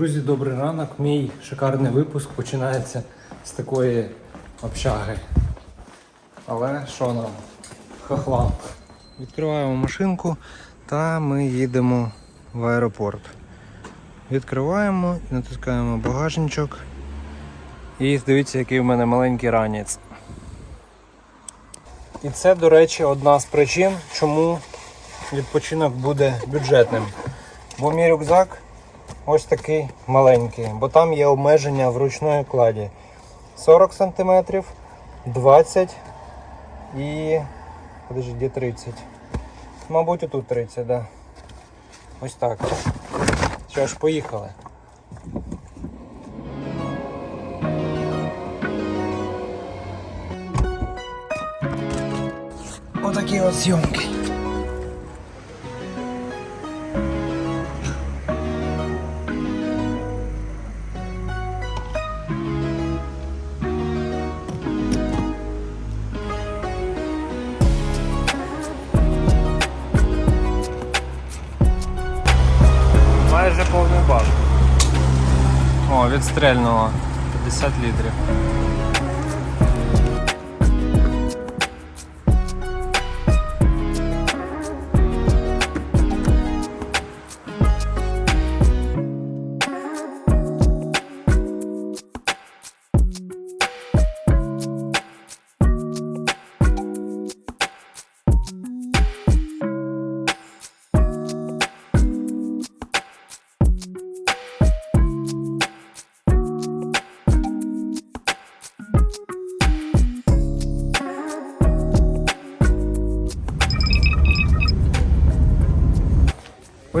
Друзі, добрий ранок. Мій шикарний випуск починається з такої общаги. Але що нам? Хохлам. Відкриваємо машинку та ми їдемо в аеропорт. Відкриваємо, натискаємо багажничок. І дивіться, який в мене маленький ранець. І це, до речі, одна з причин, чому відпочинок буде бюджетним. Бо мій рюкзак ось такий маленький, бо там є обмеження в ручної кладі 40 см, 20 і. Подожди, де 30? Мабуть, отут 30, да. Ось так. Що ж, поїхали. Отакі от зйомки. О, відстрельнуло. 50 літрів.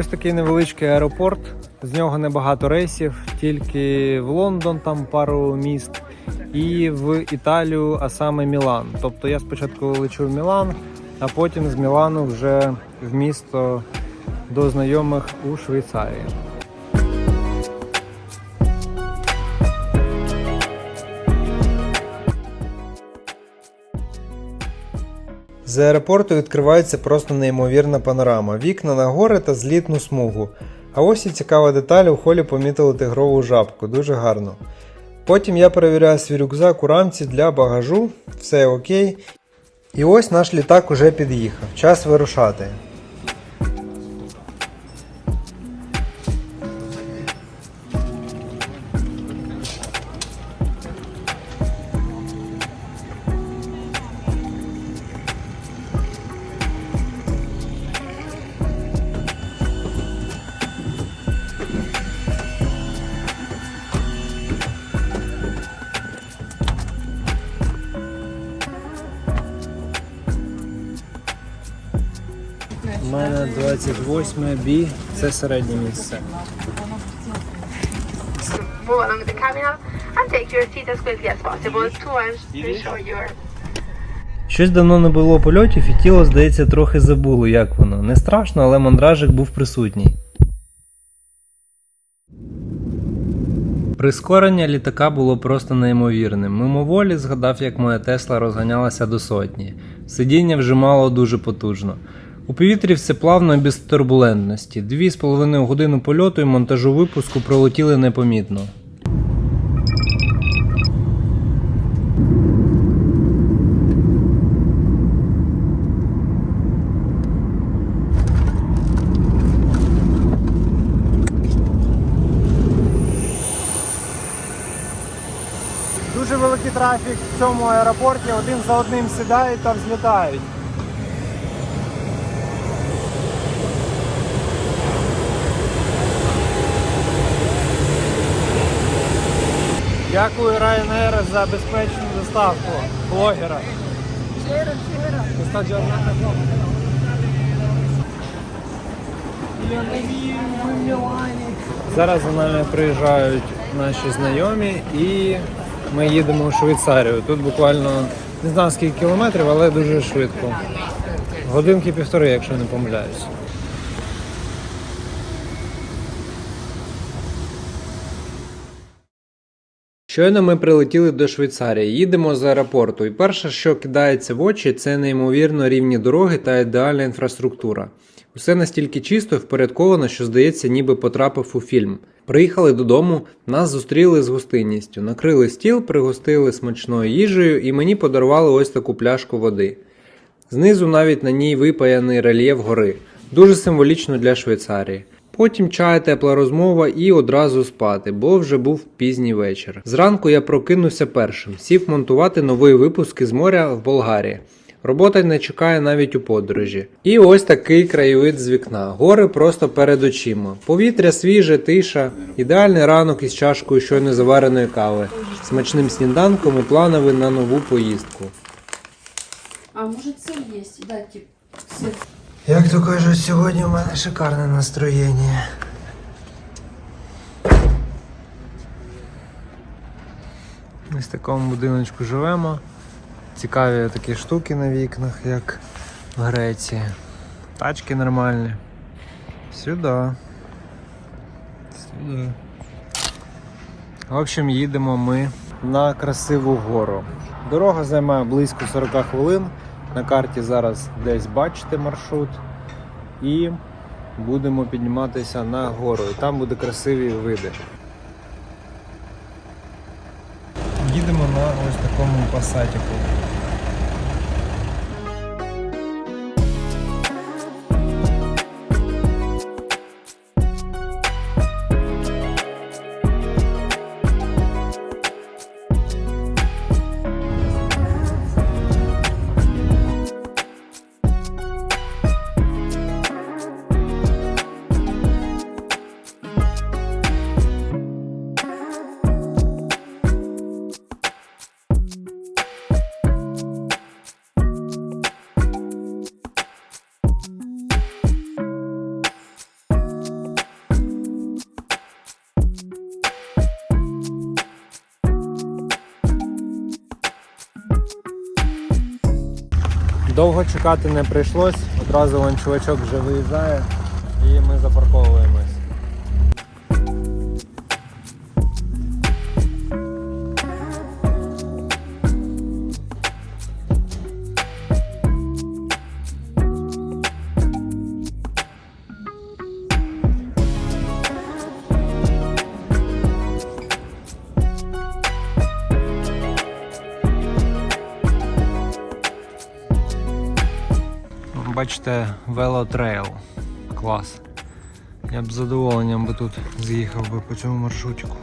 Ось такий невеличкий аеропорт. З нього небагато рейсів, тільки в Лондон, там пару міст, і в Італію, а саме Мілан. Тобто я спочатку лечу в Мілан, а потім з Мілану вже в місто до знайомих у Швейцарії. З аеропорту відкривається просто неймовірна панорама. Вікна на гори та злітну смугу. А ось і цікава деталь, у холі помітили тигрову жабку, дуже гарно. Потім я перевіряю свій рюкзак у рамці для багажу, все окей. І ось наш літак уже під'їхав. Час вирушати. 38 бі це середнє місце. Щось давно не було польотів, і тіло, здається, трохи забуло, як воно. Не страшно, але мандражик був присутній. Прискорення літака було просто неймовірним. Мимоволі згадав, як моя Тесла розганялася до сотні. Сидіння вже мало дуже потужно. У повітрі все плавно і без турбулентності. Дві з половиною години польоту і монтажу випуску пролетіли непомітно. Дуже великий трафік в цьому аеропорті, один за одним сідають та взлітають. Дякую Ryanair за безпечну доставку блогера. Зараз за нами приїжджають наші знайомі і ми їдемо у Швейцарію. Тут буквально не знаю скільки кілометрів, але дуже швидко. Годинки півтори, якщо не помиляюсь. Щойно ми прилетіли до Швейцарії, їдемо з аеропорту, і перше, що кидається в очі, це неймовірно рівні дороги та ідеальна інфраструктура. Усе настільки чисто і впорядковано, що здається, ніби потрапив у фільм. Приїхали додому, нас зустріли з гостинністю, накрили стіл, пригостили смачною їжею і мені подарували ось таку пляшку води. Знизу навіть на ній випаяний рельєф гори, дуже символічно для Швейцарії. Потім чай, тепла розмова і одразу спати, бо вже був пізній вечір. Зранку я прокинувся першим, сів монтувати новий випуск із моря в Болгарії. Робота не чекає навіть у подорожі. І ось такий краєвид з вікна. Гори просто перед очима. Повітря свіже, тиша, ідеальний ранок із чашкою щойно завареної кави, смачним сніданком і плановий на нову поїздку. А может сыр есть? Дайте сыр. Як то кажуть, сьогодні у мене шикарне настроєння. Ось в такому будиночку живемо. Цікаві такі штуки на вікнах, як в Греції. Тачки нормальні. Сюди. Сюди. В общем, їдемо ми на красиву гору. Дорога займає близько 40 хвилин. На карті зараз десь бачите маршрут. І будемо підніматися на гору. І там буде красиві види. Їдемо на ось такому пасатіку. Довго чекати не прийшлось, одразу вон чувачок вже виїжджає і ми запарковуємось. Бачите, велотрейл. Клас. Я б з задоволенням би тут з'їхав би по цьому маршрутику.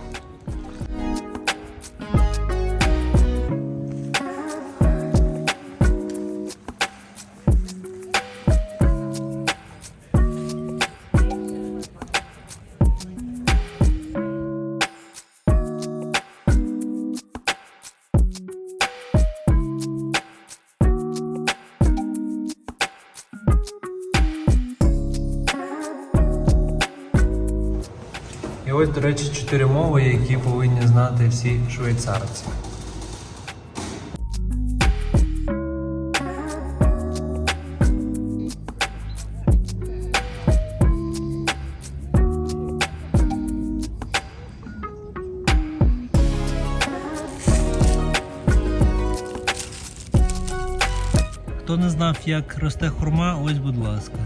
Ось, до речі, чотири мови, які повинні знати всі швейцарці. Хто не знав, як росте хурма, ось будь ласка.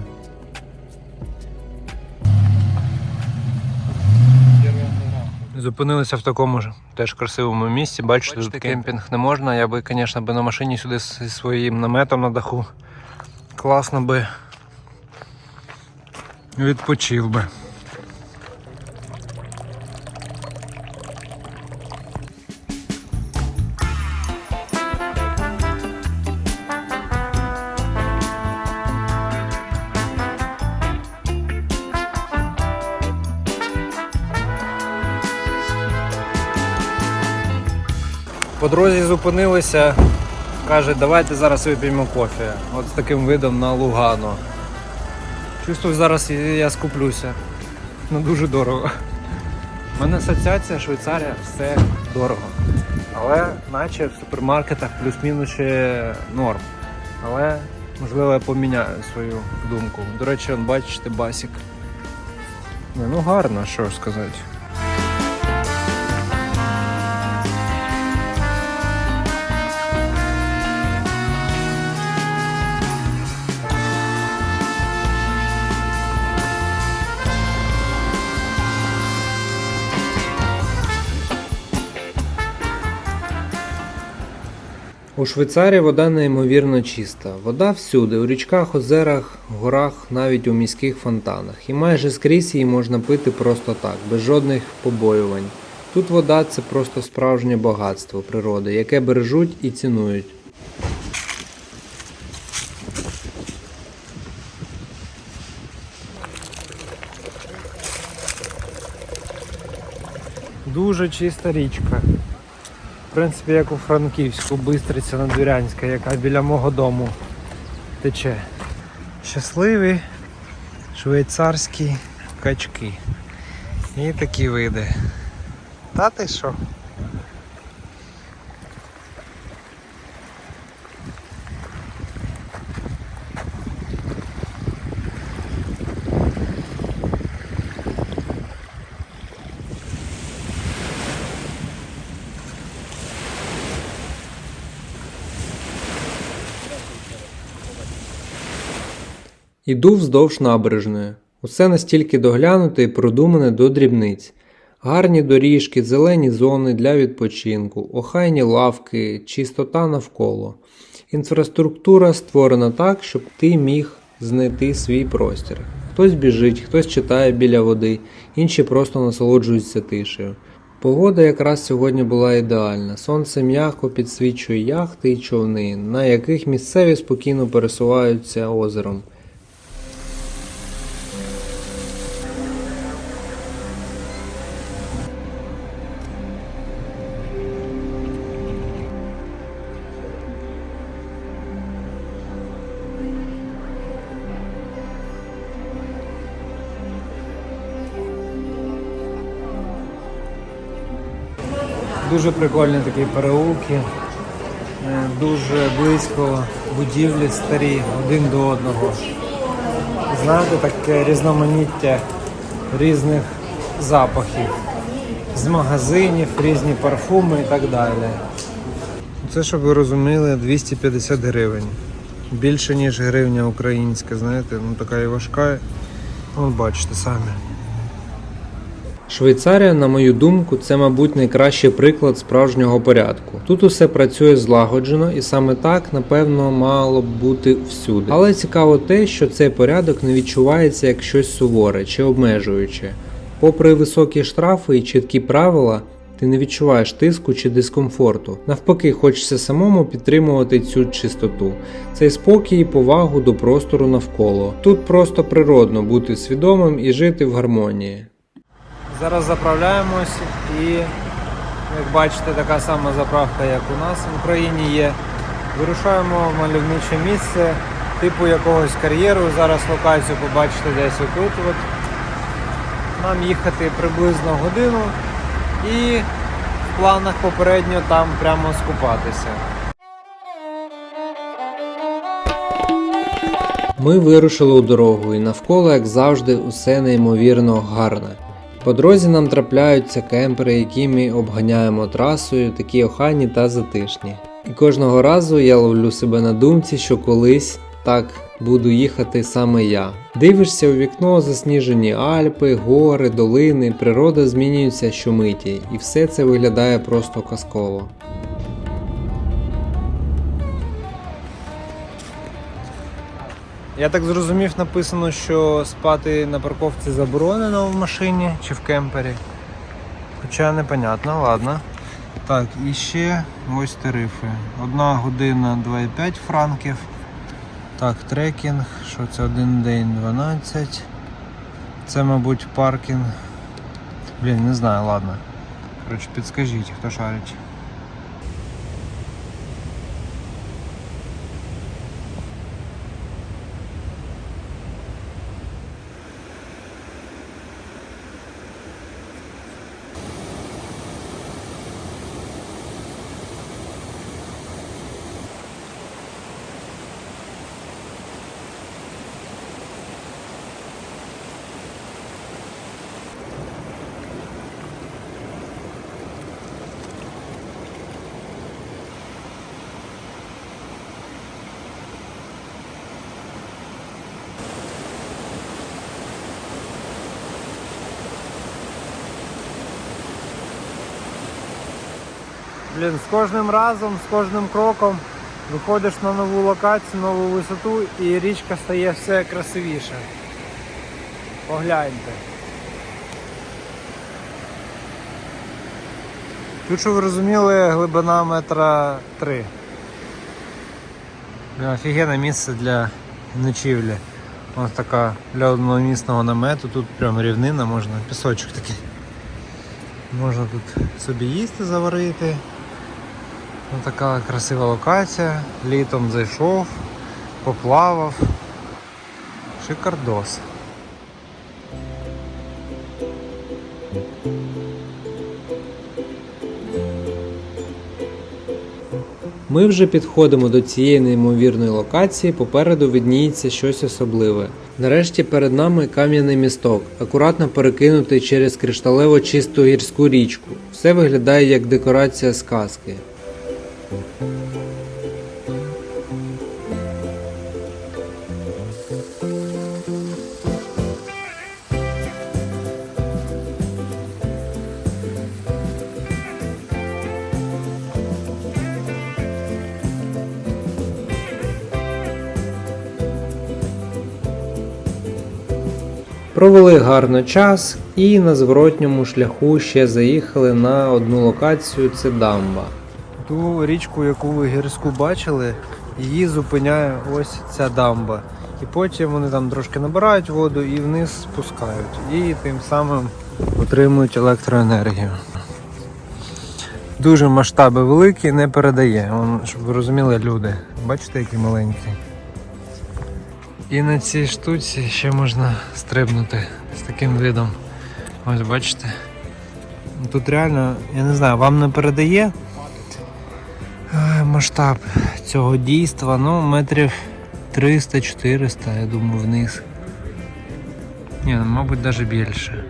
Зупинилися в такому ж теж красивому місці. Бачите, тут кемпінг не можна. Я би, звісно, би на машині сюди зі своїм наметом на даху. Класно би відпочив би. По дорозі зупинилися. Каже, давайте зараз вип'ємо кофе. От з таким видом на Лугано. Чувствую, зараз я скуплюся. Ну дуже дорого. У мене асоціація Швейцарія все дорого. Але наче в супермаркетах плюс-мінус ще норм. Але можливо я поміняю свою думку. До речі, он, бачите, басік. Ну гарно, що сказати. У Швейцарії вода неймовірно чиста. Вода всюди, у річках, озерах, горах, навіть у міських фонтанах. І майже скрізь її можна пити просто так, без жодних побоювань. Тут вода це просто справжнє багатство природи, яке бережуть і цінують. Дуже чиста річка. В принципі, як у Франківську, Бистриця Надвірянська, яка біля мого дому тече. Щасливі швейцарські качки. І такі види. Та ти що? Іду вздовж набережної. Усе настільки доглянуте і продумане до дрібниць. Гарні доріжки, зелені зони для відпочинку, охайні лавки, чистота навколо. Інфраструктура створена так, щоб ти міг знайти свій простір. Хтось біжить, хтось читає біля води, інші просто насолоджуються тишею. Погода якраз сьогодні була ідеальна. Сонце м'яко підсвічує яхти і човни, на яких місцеві спокійно пересуваються озером. Дуже прикольні такі переулки. Е, Дуже близько будівлі старі один до одного. Знаєте, таке різноманіття різних запахів. З магазинів, різні парфуми і так далі. Це, щоб ви розуміли, 250 гривень. Більше, ніж гривня українська, знаєте, ну така і важка. Ну, бачите самі. Швейцарія, на мою думку, це, мабуть, найкращий приклад справжнього порядку. Тут усе працює злагоджено, і саме так, напевно, мало б бути всюди. Але цікаво те, що цей порядок не відчувається як щось суворе чи обмежуюче. Попри високі штрафи і чіткі правила, ти не відчуваєш тиску чи дискомфорту. Навпаки, хочеться самому підтримувати цю чистоту, цей спокій і повагу до простору навколо. Тут просто природно бути свідомим і жити в гармонії. Зараз заправляємось і, як бачите, така сама заправка, як у нас в Україні є. Вирушаємо в мальовниче місце, типу якогось кар'єру. Зараз локацію побачите десь отут. От. Нам їхати приблизно годину і в планах попередньо там прямо скупатися. Ми вирушили у дорогу, і навколо, як завжди, усе неймовірно гарне. По дорозі нам трапляються кемпери, які ми обганяємо трасою, такі охайні та затишні. І кожного разу я ловлю себе на думці, що колись так буду їхати саме я. Дивишся у вікно, засніжені Альпи, гори, долини, природа змінюється щомиті, і все це виглядає просто казково. Я так зрозумів, написано, що спати на парковці заборонено в машині чи в кемпері. Хоча непонятно, ладно. Так, і ще ось тарифи. Одна година 2,5 франків. Так, трекінг, що це один день 12. Це, мабуть, паркінг. Блін, не знаю, ладно. Коротше, підскажіть, хто шарить. Блін, з кожним разом, з кожним кроком Виходиш на нову локацію, нову висоту і річка стає все красивіше. Погляньте. Тут, що ви розуміли, глибина метра три. Офігенне місце для ночівлі. Ось така для одномісного намету, тут прям рівнина, можна, пісочок такий. Можна тут собі їсти заварити. Ось така красива локація. Літом зайшов, поплавав. Шикардос. Ми вже підходимо до цієї неймовірної локації, попереду видніється щось особливе. Нарешті перед нами кам'яний місток, акуратно перекинутий через кришталево чисту гірську річку. Все виглядає як декорація сказки. Провели гарно час і на зворотньому шляху ще заїхали на одну локацію це дамба. Ту річку, яку ви гірську бачили, її зупиняє ось ця дамба. І потім вони там трошки набирають воду і вниз спускають. І тим самим отримують електроенергію. Дуже масштаби великі, не передає. Вон, щоб ви розуміли, люди. Бачите, які маленькі. І на цій штуці ще можна стрибнути з таким видом. Ось бачите. Тут реально, я не знаю, вам не передає масштаб цього дійства, ну, метрів 300-400, я думаю, вниз. Ні, ну, мабуть, навіть більше.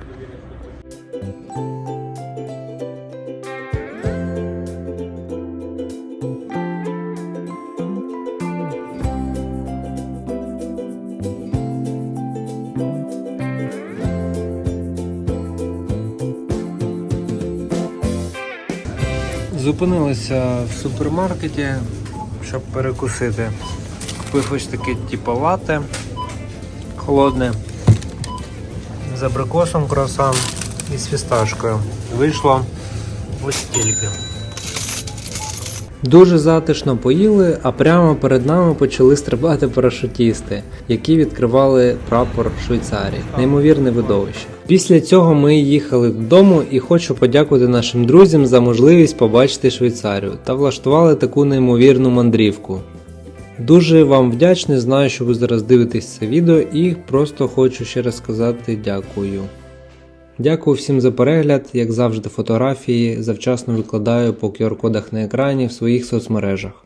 Зупинилися в супермаркеті, щоб перекусити. Купив ось таке типу лате холодне з абрикосом круасан і з фісташкою. Вийшло ось стільки. Дуже затишно поїли, а прямо перед нами почали стрибати парашутісти, які відкривали прапор Швейцарії. Неймовірне видовище. Після цього ми їхали додому і хочу подякувати нашим друзям за можливість побачити Швейцарію та влаштували таку неймовірну мандрівку. Дуже вам вдячний, знаю, що ви зараз дивитесь це відео і просто хочу ще раз сказати дякую. Дякую всім за перегляд. Як завжди, фотографії завчасно викладаю по QR-кодах на екрані в своїх соцмережах.